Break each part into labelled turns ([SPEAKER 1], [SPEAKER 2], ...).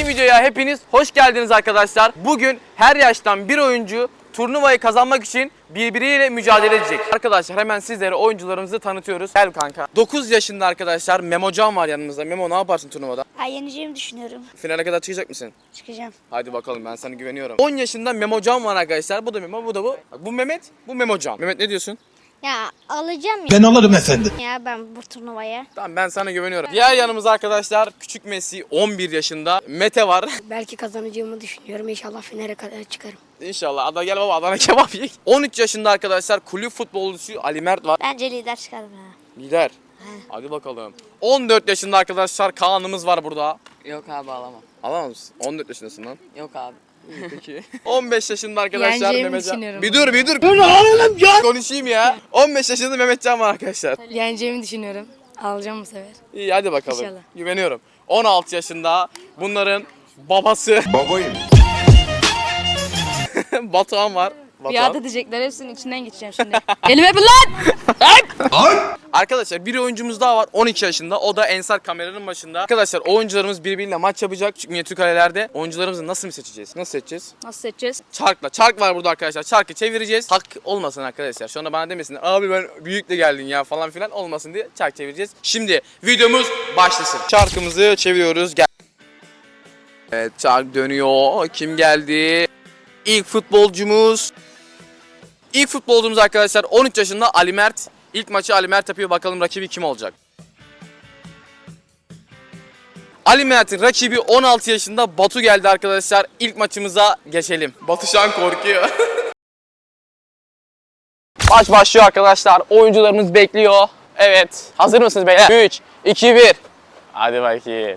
[SPEAKER 1] Yeni videoya hepiniz hoş geldiniz arkadaşlar. Bugün her yaştan bir oyuncu turnuvayı kazanmak için birbiriyle mücadele edecek. Arkadaşlar hemen sizlere oyuncularımızı tanıtıyoruz. Gel kanka. 9 yaşında arkadaşlar Memo Can var yanımızda. Memo ne yaparsın turnuvada?
[SPEAKER 2] Ay yeneceğimi düşünüyorum.
[SPEAKER 1] Finale kadar çıkacak mısın?
[SPEAKER 2] Çıkacağım.
[SPEAKER 1] Hadi bakalım ben sana güveniyorum. 10 yaşında Memo Can var arkadaşlar. Bu da Memo, bu da bu. Bak, bu Mehmet, bu Memo Can. Mehmet ne diyorsun?
[SPEAKER 2] Ya alacağım ya.
[SPEAKER 3] Ben alırım efendim.
[SPEAKER 2] Ya ben bu turnuvaya.
[SPEAKER 1] Tamam ben sana güveniyorum. Diğer yanımızda arkadaşlar küçük Messi 11 yaşında. Mete var.
[SPEAKER 4] Belki kazanacağımı düşünüyorum. İnşallah finale kadar çıkarım.
[SPEAKER 1] İnşallah. Ada gel baba Adana kebap yiyek. 13 yaşında arkadaşlar kulüp futbolcusu Ali Mert var.
[SPEAKER 2] Bence lider çıkarım ya.
[SPEAKER 1] Lider. Hadi bakalım. 14 yaşında arkadaşlar Kaan'ımız var burada.
[SPEAKER 5] Yok abi alamam.
[SPEAKER 1] Alamaz mısın? 14 yaşındasın lan.
[SPEAKER 5] Yok abi.
[SPEAKER 1] Peki. 15 yaşında arkadaşlar
[SPEAKER 4] Yeneceğimi düşünüyorum.
[SPEAKER 1] Bir dur bir dur. Dur oğlum ya. Konuşayım ya. 15 yaşında Mehmetcan var arkadaşlar.
[SPEAKER 4] Yeneceğimi düşünüyorum. Alacağım bu sefer.
[SPEAKER 1] İyi hadi bakalım.
[SPEAKER 4] İnşallah.
[SPEAKER 1] Güveniyorum. 16 yaşında bunların babası
[SPEAKER 3] Babayım.
[SPEAKER 1] Batuhan var. Batuhan.
[SPEAKER 4] Biat edecekler hepsinin içinden geçeceğim şimdi. Elime yapın lan!
[SPEAKER 1] Arkadaşlar bir oyuncumuz daha var 12 yaşında. O da Ensar kameranın başında. Arkadaşlar oyuncularımız birbiriyle maç yapacak. Çünkü minyatür kalelerde oyuncularımızı nasıl mı seçeceğiz? Nasıl seçeceğiz?
[SPEAKER 4] Nasıl seçeceğiz?
[SPEAKER 1] Çarkla. Çark var burada arkadaşlar. Çarkı çevireceğiz. Hak olmasın arkadaşlar. Şu anda bana demesin. Abi ben büyükle geldin ya falan filan olmasın diye çark çevireceğiz. Şimdi videomuz başlasın. Çarkımızı çeviriyoruz. Gel. Evet çark dönüyor. Kim geldi? İlk futbolcumuz. İlk futbolcumuz arkadaşlar 13 yaşında Ali Mert. İlk maçı Ali Mert yapıyor. Bakalım rakibi kim olacak? Ali Mert'in rakibi 16 yaşında Batu geldi arkadaşlar. İlk maçımıza geçelim. Batu şu an korkuyor. Maç başlıyor arkadaşlar. Oyuncularımız bekliyor. Evet. Hazır mısınız beyler? 3, 2, 1. Hadi bakayım.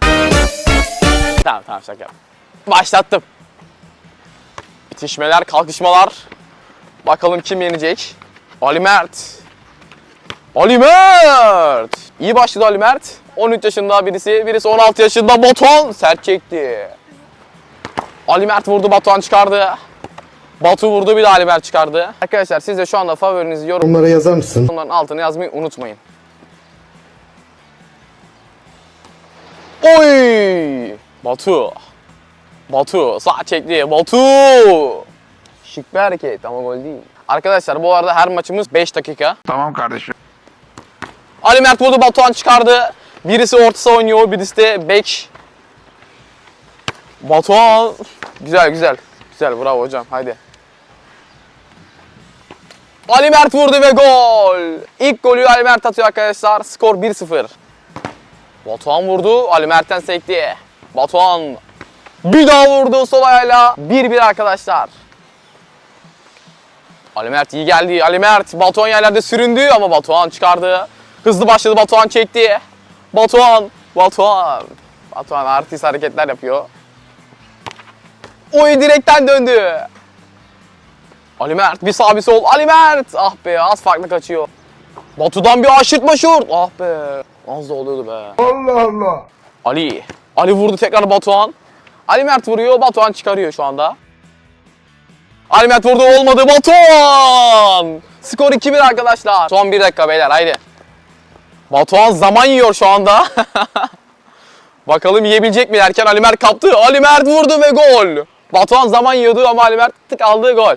[SPEAKER 1] Tamam tamam şaka. Başlattım. İtişmeler, kalkışmalar. Bakalım kim yenecek? Ali Mert. Ali Mert. İyi başladı Ali Mert. 13 yaşında birisi, birisi 16 yaşında Batuhan sert çekti. Ali Mert vurdu, Batuhan çıkardı. Batu vurdu, bir de Ali Mert çıkardı. Arkadaşlar siz de şu anda favorinizi
[SPEAKER 3] Onlara yazar mısın?
[SPEAKER 1] yorumların altına yazmayı unutmayın. Oy! Batu. Batu sağ çekti. Batu. Şık bir hareket ama gol değil. Arkadaşlar bu arada her maçımız 5 dakika.
[SPEAKER 3] Tamam kardeşim.
[SPEAKER 1] Ali Mert vurdu Batuhan çıkardı. Birisi orta saha oynuyor, birisi de bek. Batuhan. Güzel güzel. Güzel bravo hocam haydi. Ali Mert vurdu ve gol. İlk golü Ali Mert atıyor arkadaşlar. Skor 1-0. Batuhan vurdu. Ali Mert'ten sekti. Batuhan bir daha vurdu sol ayağıyla. 1-1 arkadaşlar. Ali Mert iyi geldi. Ali Mert Batuhan yerlerde süründü ama Batuhan çıkardı. Hızlı başladı Batuhan çekti. Batuhan, Batuhan. Batuhan artist hareketler yapıyor. Oy direkten döndü. Ali Mert bir sağ bir sol. Ali Mert. Ah be az farklı kaçıyor. Batu'dan bir aşırtma şut. Ah be. Az da oluyordu be.
[SPEAKER 3] Allah Allah.
[SPEAKER 1] Ali. Ali vurdu tekrar Batuhan. Ali Mert vuruyor. Batuhan çıkarıyor şu anda. Ali Mert vurdu olmadı. Batuhan. Skor 2-1 arkadaşlar. Son 1 dakika beyler haydi. Batuhan zaman yiyor şu anda. Bakalım yiyebilecek mi derken Ali Mert kaptı. Ali Mert vurdu ve gol. Batuhan zaman yiyordu ama Ali Mert tık aldığı gol.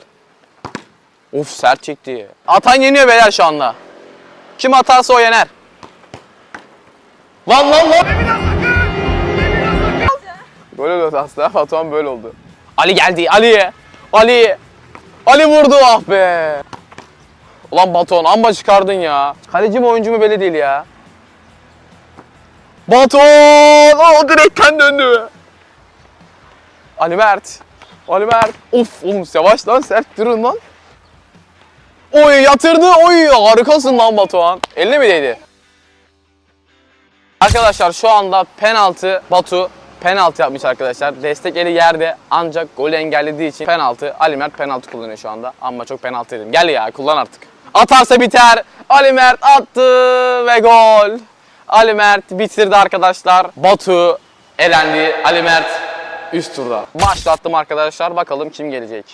[SPEAKER 1] Uf sert çekti. Atan yeniyor beyler şu anda. Kim atarsa o yener. Lan lan lan. Böyle oldu aslında. Batuhan böyle oldu. Ali geldi. Ali. Ali. Ali vurdu ah be. Ulan Batuhan amma çıkardın ya. Kaleci mi oyuncu mu belli değil ya. Batuhan. O direkten döndü. Ali Mert. Ali Mert. Of oğlum yavaş lan sert durun lan. Oy yatırdı. Oy harikasın lan Batuhan. Eline mi değdi? Arkadaşlar şu anda penaltı Batu penaltı yapmış arkadaşlar. Destek eli yerde ancak golü engellediği için penaltı. Ali Mert penaltı kullanıyor şu anda. Ama çok penaltı dedim. Gel ya kullan artık. Atarsa biter. Ali Mert attı ve gol. Ali Mert bitirdi arkadaşlar. Batu elendi. Ali Mert üst turda. Başlattım arkadaşlar. Bakalım kim gelecek.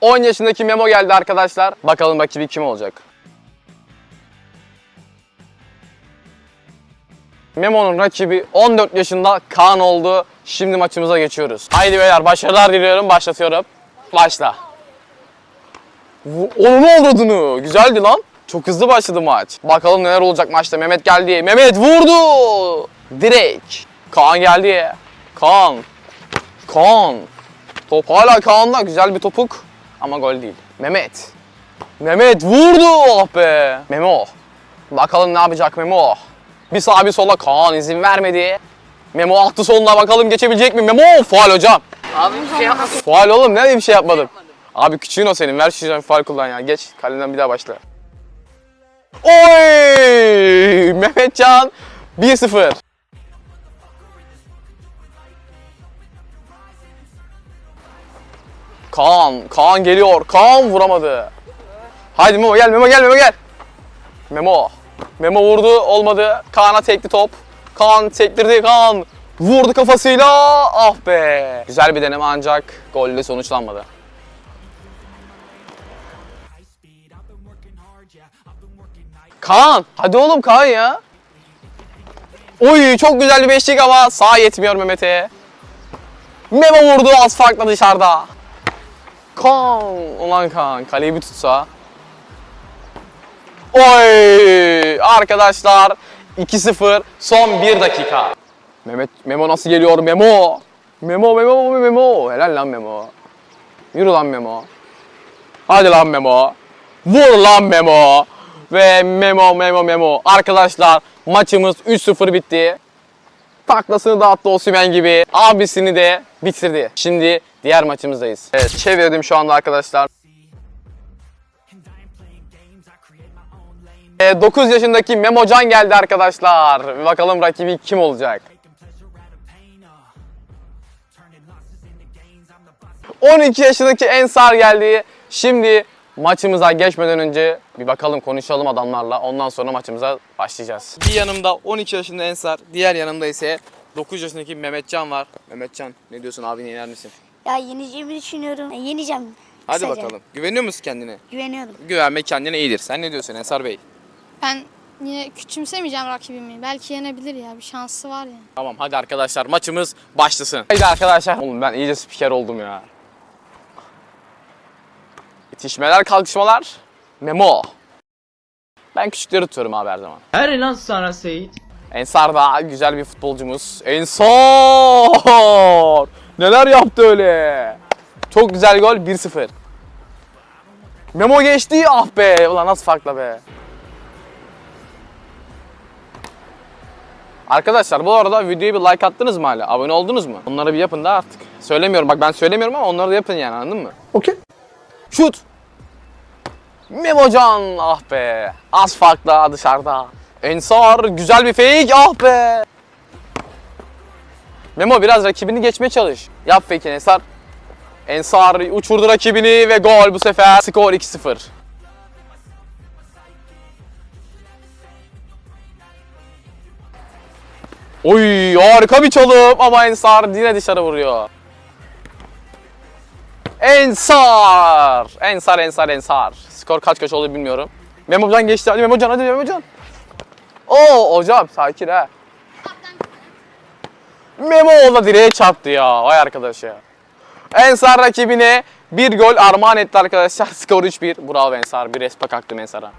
[SPEAKER 1] 10 yaşındaki Memo geldi arkadaşlar. Bakalım rakibi kim olacak. Memo'nun rakibi 14 yaşında Kaan oldu. Şimdi maçımıza geçiyoruz. Haydi beyler başarılar diliyorum. Başlatıyorum. Başla. Onun olduğunu. Güzeldi lan. Çok hızlı başladı maç. Bakalım neler olacak maçta. Mehmet geldi. Mehmet vurdu. Direkt. Kaan geldi. Kaan. Kaan. Top hala Kaan'da. Güzel bir topuk. Ama gol değil. Mehmet. Mehmet vurdu. Oh be. Memo. Bakalım ne yapacak Memo. Bir sağa bir sola Kaan izin vermedi. Memo attı soluna bakalım geçebilecek mi? Memo faal hocam.
[SPEAKER 4] Abi bir şey yapmadım.
[SPEAKER 1] Faal oğlum ne bir şey yapmadım. Abi küçüğün o senin ver şu faal kullan ya. Geç kalenden bir daha başla. Oy! Mehmetcan 1-0. Kaan, Kaan geliyor. Kaan vuramadı. Haydi Memo gel, Memo gel, Memo gel. Memo. Memo vurdu, olmadı. Kaan'a tekli top. Kaan sektirdi, Kaan. Vurdu kafasıyla. Ah be. Güzel bir deneme ancak golle sonuçlanmadı. Kaan. Hadi oğlum Kaan ya. Oy çok güzel bir beşlik ama sağ yetmiyor Mehmet'e. Memo vurdu az farkla dışarıda. Kaan. Ulan Kaan kaleyi bir tutsa. Oy arkadaşlar 2-0 son 1 dakika. Mehmet Memo nasıl geliyor Memo? Memo Memo Memo. Helal lan Memo. Yürü lan Memo. Hadi lan Memo. Vur lan Memo. Ve Memo Memo Memo. Arkadaşlar maçımız 3-0 bitti. Taklasını da attı Osimhen gibi. Abisini de bitirdi. Şimdi diğer maçımızdayız. Evet çevirdim şu anda arkadaşlar. 9 yaşındaki Memocan geldi arkadaşlar. Bakalım rakibi kim olacak? 12 yaşındaki Ensar geldi. Şimdi maçımıza geçmeden önce bir bakalım konuşalım adamlarla. Ondan sonra maçımıza başlayacağız. Bir yanımda 12 yaşında Ensar, diğer yanımda ise 9 yaşındaki Mehmetcan var. Mehmetcan ne diyorsun abini yener misin?
[SPEAKER 2] Ya yeneceğimi düşünüyorum. E, yeneceğim.
[SPEAKER 1] Hadi
[SPEAKER 2] Kısaca.
[SPEAKER 1] bakalım. Güveniyor musun kendine?
[SPEAKER 2] Güveniyorum.
[SPEAKER 1] Güvenmek kendine iyidir. Sen ne diyorsun Ensar Bey?
[SPEAKER 4] Ben yine küçümsemeyeceğim rakibimi. Belki yenebilir ya. Bir şansı var ya.
[SPEAKER 1] Tamam hadi arkadaşlar maçımız başlasın. Haydi arkadaşlar. Oğlum ben iyice spiker oldum ya. İtişmeler kalkışmalar. Memo. Ben küçükleri tutuyorum abi her zaman.
[SPEAKER 5] Her lan sana Seyit.
[SPEAKER 1] Ensar da güzel bir futbolcumuz. Ensar! Neler yaptı öyle? Çok güzel gol 1-0. Memo geçti ah be. Ulan nasıl farkla be. Arkadaşlar bu arada videoya bir like attınız mı hala? Abone oldunuz mu? Onları bir yapın da artık. Söylemiyorum bak ben söylemiyorum ama onları da yapın yani anladın mı?
[SPEAKER 3] Okey.
[SPEAKER 1] Şut! Memocan ah be. Az farkla dışarıda. Ensar güzel bir fake ah be. Memo biraz rakibini geçmeye çalış. Yap fake'ini Ensar. Ensar uçurdu rakibini ve gol bu sefer. Skor 2-0. Oy harika bir çalım ama Ensar yine dışarı vuruyor. Ensar! Ensar, Ensar, Ensar. Skor kaç kaç oldu bilmiyorum. Memocan geçti. Hadi Memocan, hadi Memocan. Oo hocam sakin ha. Memo ola direğe çarptı ya. Vay arkadaş ya. Ensar rakibine bir gol armağan etti arkadaşlar. Skor 3-1. Bravo Ensar. Bir respa kalktım Ensar'a.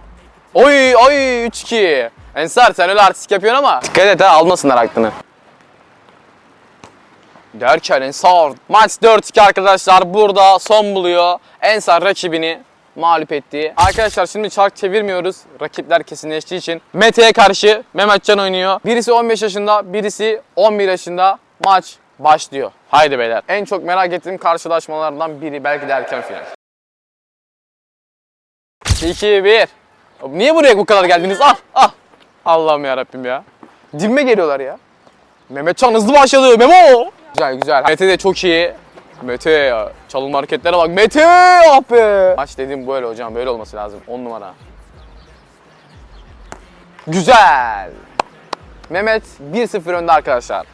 [SPEAKER 1] Oy oy 3-2. Ensar sen öyle artistik yapıyorsun ama dikkat et ha almasınlar aklını. Derken Ensar maç 4-2 arkadaşlar burada son buluyor. Ensar rakibini mağlup etti. Arkadaşlar şimdi çark çevirmiyoruz. Rakipler kesinleştiği için. Mete'ye karşı Mehmetcan oynuyor. Birisi 15 yaşında, birisi 11 yaşında. Maç başlıyor. Haydi beyler. En çok merak ettiğim karşılaşmalardan biri belki de erken final. 2-1. Niye buraya bu kadar geldiniz? Ah ah. Allah'ım ya Rabbim ya. Dibime geliyorlar ya. Mehmetcan hızlı başladı. Memo. Güzel güzel. Mete de çok iyi. Mete ya. Çalınma hareketlere bak. Mete ah be. Maç dediğim böyle hocam. Böyle olması lazım. 10 numara. Güzel. Mehmet 1-0 önde arkadaşlar.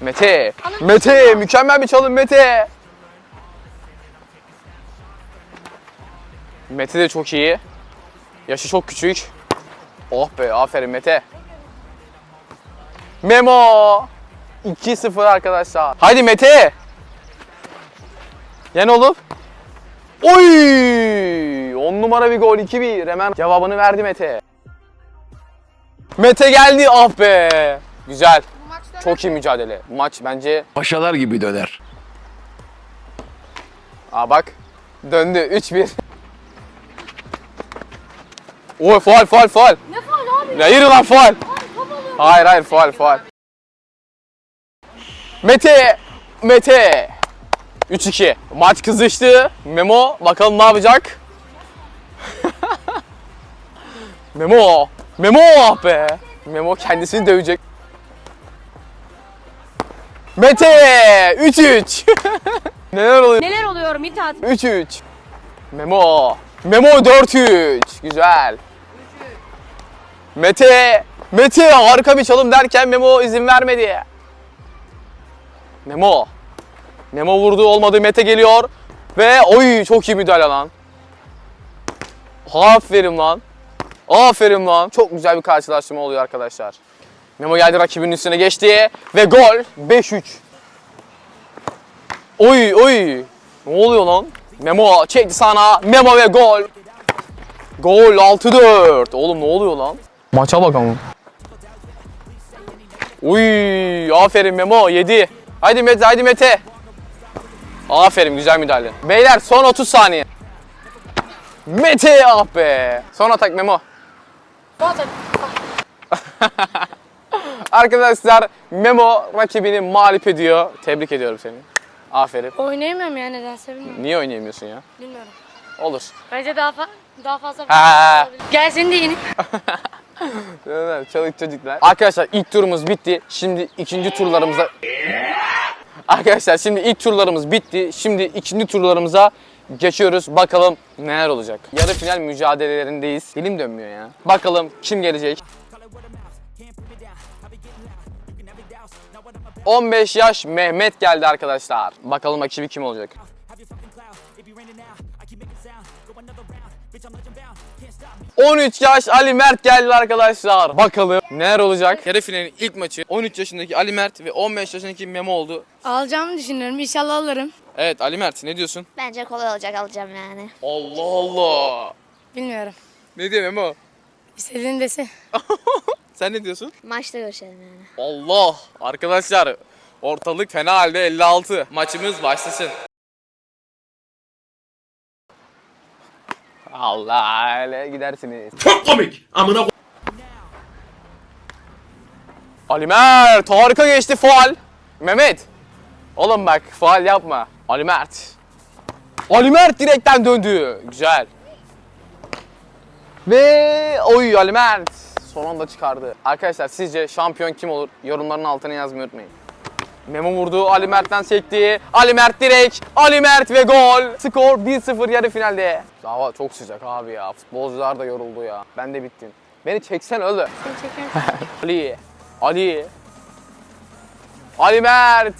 [SPEAKER 1] Mete. Mete. Mükemmel bir çalım Mete. Mete de çok iyi. Yaşı çok küçük. Oh be aferin Mete. Memo. 2-0 arkadaşlar. Haydi Mete. Yen oğlum. Oy! 10 numara bir gol 2-1. Hemen cevabını verdi Mete. Mete geldi. Ah be. Güzel. Çok iyi mücadele. Maç bence
[SPEAKER 3] Paşalar gibi döner.
[SPEAKER 1] Aa bak. Döndü 3-1. Oy faal faal faal.
[SPEAKER 4] Ne faul abi?
[SPEAKER 1] Ya yürü lan faal. Hayır hayır faal faal. Mete. Mete. 3-2. Maç kızıştı. Memo bakalım ne yapacak? Memo. Memo ah be. Memo kendisini dövecek. Mete 3-3. Neler oluyor?
[SPEAKER 5] Neler oluyor Mithat?
[SPEAKER 1] 3-3. Memo. Memo 4-3. Güzel. Mete. Mete harika bir çalım derken Memo izin vermedi. Memo. Memo vurdu olmadı Mete geliyor. Ve oy çok iyi müdahale lan. Aferin lan. Aferin lan. Çok güzel bir karşılaşma oluyor arkadaşlar. Memo geldi rakibinin üstüne geçti. Ve gol 5-3. Oy oy. Ne oluyor lan? Memo çekti sana. Memo ve gol. Gol 6-4. Oğlum ne oluyor lan? Maça bak ama. Uy, aferin Memo 7. Haydi Mete, haydi Mete. Aferin güzel müdahale. Beyler son 30 saniye. Mete ah be. Son atak Memo. Arkadaşlar Memo rakibini mağlup ediyor. Tebrik ediyorum seni. Aferin.
[SPEAKER 4] oynayamıyorum ya nedense bilmiyorum.
[SPEAKER 1] Niye oynayamıyorsun ya?
[SPEAKER 4] Bilmiyorum.
[SPEAKER 1] Olur.
[SPEAKER 4] Bence daha fa daha fazla
[SPEAKER 1] Ha.
[SPEAKER 4] Gel seni de.
[SPEAKER 1] Evet, Çoluk çocuklar. Arkadaşlar ilk turumuz bitti. Şimdi ikinci turlarımıza... Arkadaşlar şimdi ilk turlarımız bitti. Şimdi ikinci turlarımıza geçiyoruz. Bakalım neler olacak. Yarı final mücadelelerindeyiz. Dilim dönmüyor ya. Bakalım kim gelecek? 15 yaş Mehmet geldi arkadaşlar. Bakalım rakibi kim olacak? 13 yaş Ali Mert geldi arkadaşlar. Bakalım neler olacak? Yarı finalin ilk maçı 13 yaşındaki Ali Mert ve 15 yaşındaki Memo oldu.
[SPEAKER 4] Alacağımı düşünüyorum. İnşallah alırım.
[SPEAKER 1] Evet Ali Mert ne diyorsun?
[SPEAKER 2] Bence kolay olacak alacağım yani.
[SPEAKER 1] Allah Allah.
[SPEAKER 4] Bilmiyorum.
[SPEAKER 1] Ne diyor Memo?
[SPEAKER 4] İstediğin desin.
[SPEAKER 1] Sen ne diyorsun?
[SPEAKER 2] Maçta görüşelim yani.
[SPEAKER 1] Allah. Arkadaşlar ortalık fena halde 56. Maçımız başlasın. Allah öyle gidersiniz.
[SPEAKER 3] Çok komik. Amına
[SPEAKER 1] Ali Mert harika geçti faal. Mehmet. Oğlum bak faal yapma. Ali Mert. Ali Mert direkten döndü. Güzel. Ve oy Ali Mert son anda çıkardı. Arkadaşlar sizce şampiyon kim olur? Yorumların altına yazmayı unutmayın. Memo vurdu. Ali Mert'ten sekti. Ali Mert direkt. Ali Mert ve gol. Skor 1-0 yarı finalde. Hava çok sıcak abi ya. Futbolcular da yoruldu ya. Ben de bittim. Beni çeksen öyle.
[SPEAKER 4] Seni çekiyorum.
[SPEAKER 1] Ali. Ali. Ali Mert.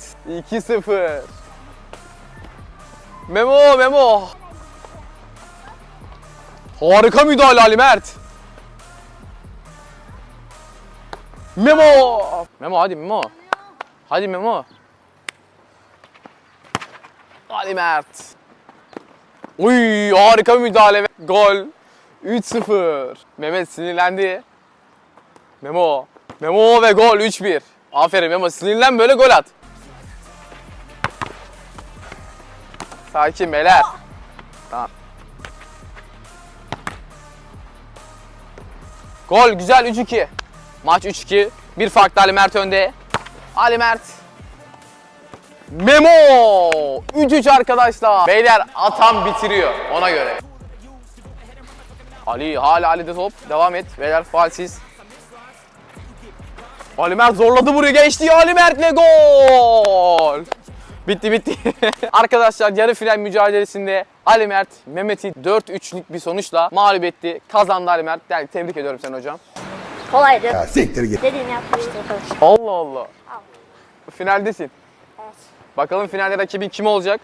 [SPEAKER 1] 2-0. Memo, Memo. Harika müdahale Ali Mert. Memo. Memo hadi Memo. Hadi Memo. Ali Mert. Uy harika bir müdahale gol. 3-0. Mehmet sinirlendi. Memo. Memo ve gol 3-1. Aferin Memo sinirlen böyle gol at. Sakin beyler. Tamam. Gol güzel 3-2. Maç 3-2. Bir farklı Ali Mert önde. Ali Mert. Memo! 3-3 arkadaşlar. Beyler atan bitiriyor ona göre. Ali hala Ali'de top. Devam et. Beyler faalsiz. Ali Mert zorladı buraya geçti. Ali Mert'le gol. Bitti bitti. Arkadaşlar yarı final mücadelesinde Ali Mert Mehmet'i 4-3'lük bir sonuçla mağlup etti. Kazandı Ali Mert. Yani tebrik ediyorum seni hocam.
[SPEAKER 2] Kolaydı.
[SPEAKER 3] Ya siktir git.
[SPEAKER 2] Dediğini yapmıştır.
[SPEAKER 1] Allah Allah. Finaldesin. Bakalım finalde rakibin kim olacak?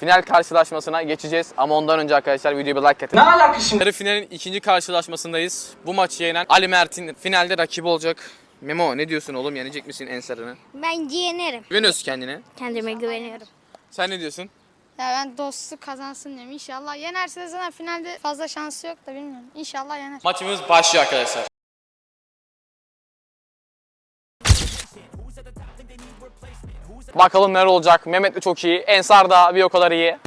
[SPEAKER 1] Final karşılaşmasına geçeceğiz ama ondan önce arkadaşlar videoya bir like atın. Ne alakası şimdi? Yarı finalin ikinci karşılaşmasındayız. Bu maçı yenen Ali Mert'in finalde rakibi olacak. Memo ne diyorsun oğlum yenecek misin Ensar'ını?
[SPEAKER 2] Ben yenerim.
[SPEAKER 1] Güveniyorsun kendine.
[SPEAKER 2] Kendime güveniyorum.
[SPEAKER 1] Sen ne diyorsun?
[SPEAKER 4] Ya ben dostluk kazansın diyorum. İnşallah yenerse de zaten finalde fazla şansı yok da bilmiyorum. İnşallah yener.
[SPEAKER 1] Maçımız başlıyor arkadaşlar. Bakalım neler olacak. Mehmet de çok iyi. Ensar da bir o kadar iyi.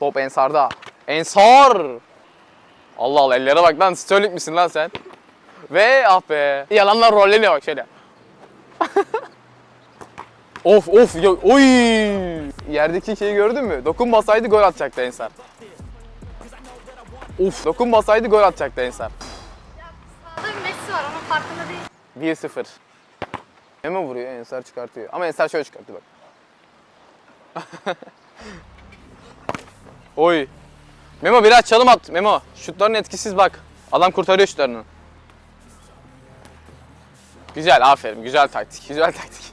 [SPEAKER 1] Top Ensar'da. Ensar! Allah Allah ellere bak lan. Sterling misin lan sen? Ve ah be. Yalanlar rolleniyor bak şöyle. of of ya oy! Yerdeki şeyi gördün mü? Dokunmasaydı gol atacaktı Ensar. Of dokunmasaydı gol atacaktı Ensar.
[SPEAKER 4] Burada bir Messi var onun farkında değil.
[SPEAKER 1] 1-0. Memo vuruyor, Ensar çıkartıyor. Ama Ensar şöyle çıkarttı bak. Oy. Memo biraz çalım at. Memo şutların etkisiz bak. Adam kurtarıyor şutlarını. Güzel aferin. Güzel taktik. Güzel taktik.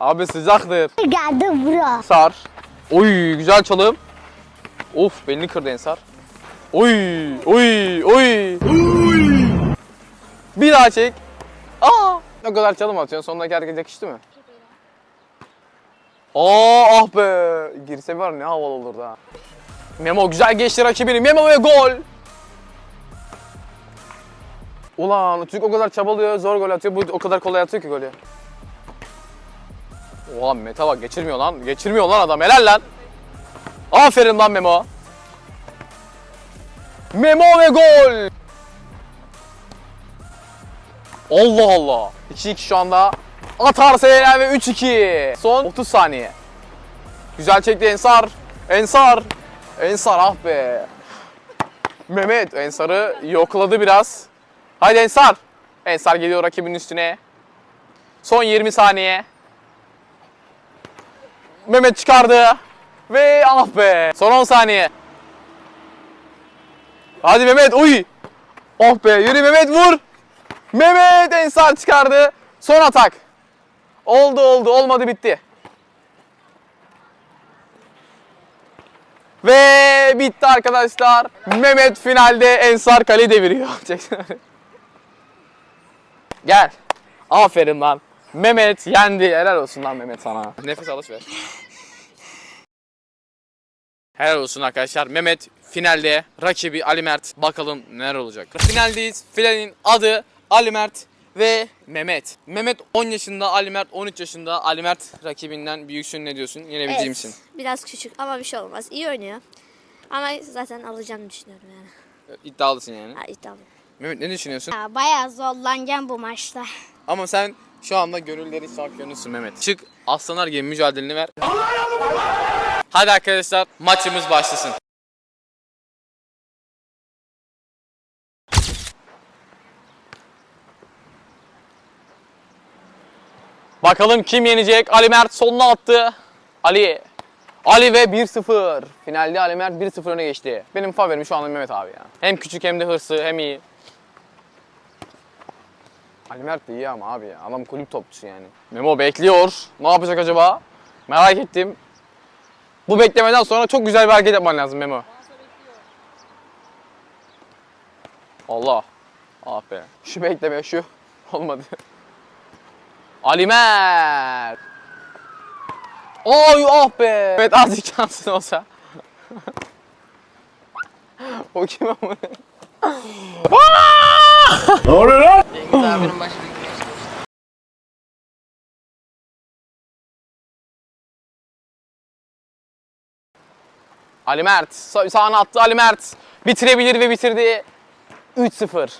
[SPEAKER 1] Abi sıcaktır.
[SPEAKER 2] Geldi bura.
[SPEAKER 1] Sar. Oy güzel çalım. Of belini kırdı Ensar. Oy oy oy. Bir daha çek. Aa! Ne kadar çalım atıyorsun sondaki hareket yakıştı mı? Aa ah be. Girse var ne havalı olurdu ha. Memo güzel geçti rakibini. Memo ve gol. Ulan çocuk o kadar çabalıyor, zor gol atıyor. Bu o kadar kolay atıyor ki golü. Oha Mete bak geçirmiyor lan. Geçirmiyor lan adam. Helal lan. Aferin lan Memo. Memo ve gol. Allah Allah. 2-2 şu anda. Atarsa yener ve 3-2. Son 30 saniye. Güzel çekti Ensar. Ensar. Ensar ah be. Mehmet Ensar'ı yokladı biraz. Haydi Ensar. Ensar geliyor rakibin üstüne. Son 20 saniye. Mehmet çıkardı. Ve ah be. Son 10 saniye. Hadi Mehmet uy. Oh be yürü Mehmet vur. Mehmet Ensar çıkardı. Son atak. Oldu oldu olmadı bitti. Ve bitti arkadaşlar. Mehmet finalde Ensar kale deviriyor. Gel. Aferin lan. Mehmet yendi. Helal olsun lan Mehmet sana. Nefes alış ver. Helal olsun arkadaşlar. Mehmet finalde rakibi Ali Mert. Bakalım neler olacak. Finaldeyiz. Finalin adı Ali Mert ve Mehmet. Mehmet 10 yaşında, Ali Mert 13 yaşında. Ali Mert rakibinden büyüksün ne diyorsun? Yenebileceğim
[SPEAKER 2] Evet.
[SPEAKER 1] misin?
[SPEAKER 2] Biraz küçük ama bir şey olmaz. İyi oynuyor. Ama zaten alacağını düşünüyorum yani.
[SPEAKER 1] İddialısın yani.
[SPEAKER 2] Ha iddialı.
[SPEAKER 1] Mehmet ne düşünüyorsun?
[SPEAKER 2] Ya, bayağı zorlanacağım bu maçta.
[SPEAKER 1] Ama sen şu anda gönüllerin şampiyonusun Mehmet. Çık aslanlar gibi mücadeleni ver. Hadi arkadaşlar maçımız başlasın. Bakalım kim yenecek? Ali Mert soluna attı. Ali. Ali ve 1-0. Finalde Ali Mert 1-0 öne geçti. Benim favorim şu anda Mehmet abi ya. Hem küçük hem de hırsı hem iyi. Ali Mert de iyi ama abi ya. Adam kulüp topçusu yani. Memo bekliyor. Ne yapacak acaba? Merak ettim. Bu beklemeden sonra çok güzel bir hareket yapman lazım Memo. Allah. Ah be. Şu bekleme şu. Olmadı. Ali Mert. Ay ah be. Evet azıcık şansın olsa. o kim ama?
[SPEAKER 3] Ne oluyor lan?
[SPEAKER 1] Ali Mert sa- sağına attı Ali Mert. Bitirebilir ve bitirdi. 3-0.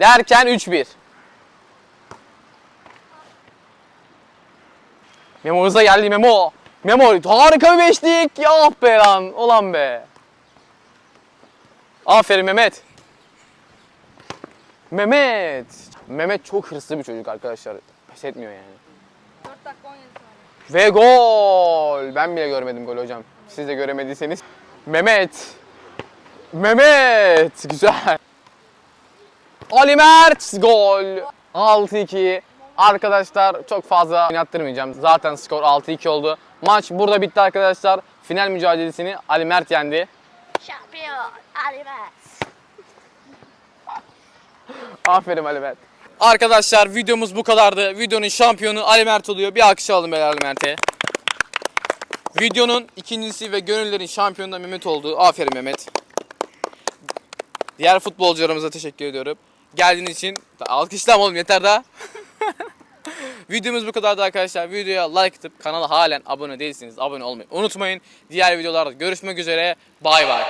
[SPEAKER 1] Derken 3-1. Memo hıza geldi Memo. Memo harika bir beşlik. Ya ah be lan. Olan be. Aferin Mehmet. Mehmet. Mehmet çok hırslı bir çocuk arkadaşlar. Pes etmiyor yani.
[SPEAKER 4] 4 dakika 17 saniye.
[SPEAKER 1] Ve gol. Ben bile görmedim gol hocam siz de göremediyseniz. Mehmet. Mehmet. Güzel. Ali Mert. Gol. 6-2. Arkadaşlar çok fazla oynattırmayacağım. Zaten skor 6-2 oldu. Maç burada bitti arkadaşlar. Final mücadelesini Ali Mert yendi.
[SPEAKER 2] Şampiyon Ali Mert.
[SPEAKER 1] Aferin Ali Mert. Arkadaşlar videomuz bu kadardı. Videonun şampiyonu Ali Mert oluyor. Bir alkış alalım beyler Ali Mert'e. Videonun ikincisi ve gönüllerin şampiyonu da Mehmet oldu. Aferin Mehmet. Diğer futbolcularımıza teşekkür ediyorum. Geldiğiniz için alkışlam oğlum yeter daha. Videomuz bu kadardı arkadaşlar. Videoya like atıp kanala halen abone değilseniz abone olmayı unutmayın. Diğer videolarda görüşmek üzere. Bay bay.